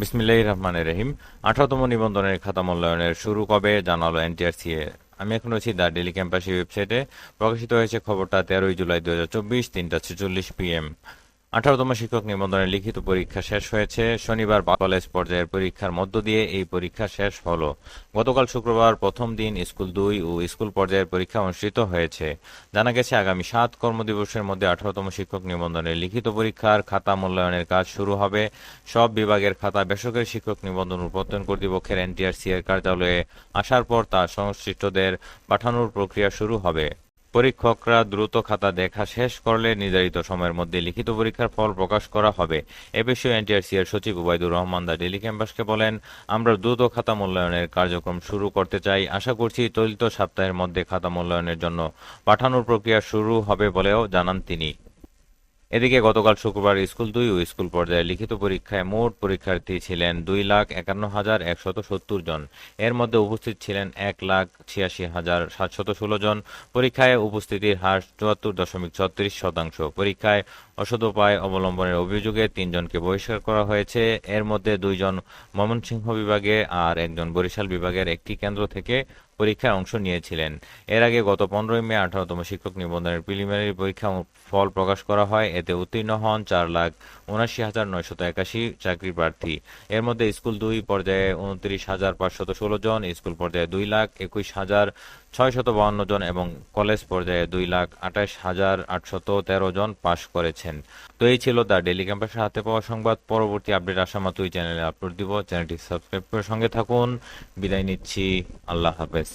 বিসমিল্লাহ রহমান রহিম। আঠারোতম নিবন্ধনের খাতা মূল্যায়নের শুরু কবে জানালো এনটিআরসিএ আমি এখন আছি দ্য ডেলি ক্যাম্পাসি ওয়েবসাইটে। প্রকাশিত হয়েছে খবরটা তেরোই জুলাই দু হাজার চব্বিশ, তিনটা ছেচল্লিশ পিএম। আঠারোতম শিক্ষক নিবন্ধনের লিখিত পরীক্ষা শেষ হয়েছে। শনিবার কলেজ পর্যায়ের পরীক্ষার মধ্য দিয়ে এই পরীক্ষা শেষ হলো। গতকাল শুক্রবার প্রথম দিন স্কুল দুই ও স্কুল পর্যায়ের পরীক্ষা অনুষ্ঠিত হয়েছে। জানা গেছে, আগামী সাত কর্মদিবসের মধ্যে আঠারোতম শিক্ষক নিবন্ধনের লিখিত পরীক্ষার খাতা মূল্যায়নের কাজ শুরু হবে। সব বিভাগের খাতা বেসরকারি শিক্ষক নিবন্ধন প্রত্যয়ন কর্তৃপক্ষের এনটিআরসি এর কার্যালয়ে আসার পর তা সংশ্লিষ্টদের পাঠানোর প্রক্রিয়া শুরু হবে। পরীক্ষকরা দ্রুত খাতা দেখা শেষ করলে নির্ধারিত সময়ের মধ্যে লিখিত পরীক্ষার ফল প্রকাশ করা হবে। এ বিষয়ে এনটিআরসি এর সচিব উবায়দুর রহমান দা ডেলি ক্যাম্পাসকে বলেন, আমরা দ্রুত খাতা মূল্যায়নের কার্যক্রম শুরু করতে চাই। আশা করছি চলিত সপ্তাহের মধ্যে খাতা মূল্যায়নের জন্য পাঠানোর প্রক্রিয়া শুরু হবে বলেও জানান তিনি। এদিকে গতকাল শুক্রবার স্কুল দুই ও স্কুল পর্যায়ে লিখিত পরীক্ষায় মোট পরীক্ষার্থী ছিলেন দুই লাখ একান্ন হাজার একশত সত্তর জন। এর মধ্যে উপস্থিত ছিলেন এক লাখ ছিয়াশি হাজার সাতশত ষোলো জন। পরীক্ষায় উপস্থিতির হার চুয়াত্তর দশমিক ছত্রিশ শতাংশ। পরীক্ষায় অসদুপায় অবলম্বনের অভিযোগে তিনজনকে বহিষ্কার করা হয়েছে। এর মধ্যে দুইজন ময়মনসিংহ বিভাগে আর একজন বরিশাল বিভাগের একটি কেন্দ্র থেকে পরীক্ষায় অংশ নিয়েছিলেন। এর আগে গত পনেরোই মে আঠারোতম শিক্ষক নিবন্ধনের প্রিলিমিনারি পরীক্ষা ফল প্রকাশ করা হয়। এতে উত্তীর্ণ হন চার লাখ উনাশি হাজার নয়শত একাশি চাকরি প্রার্থী। এর মধ্যে স্কুল দুই পর্যায়ে উনত্রিশ হাজার পাঁচশত ষোলো জন, স্কুল পর্যায়ে দুই লাখ একুশ হাজার ছয়শত বাউন্ন জন এবং কলেজ পর্যায়ে দুই লাখ আঠাশ হাজার আটশত তেরো জন পাশ করেছেন। তো এই ছিল দ্য ডেলি ক্যাম্পাসের হাতে পাওয়া সংবাদ। পরবর্তী আপডেট আসা মাত্রই চ্যানেলে আপলোড দিব। চ্যানেলটি সাবস্ক্রাইব করে সঙ্গে থাকুন। বিদায় নিচ্ছি। আল্লাহ হাফেজ।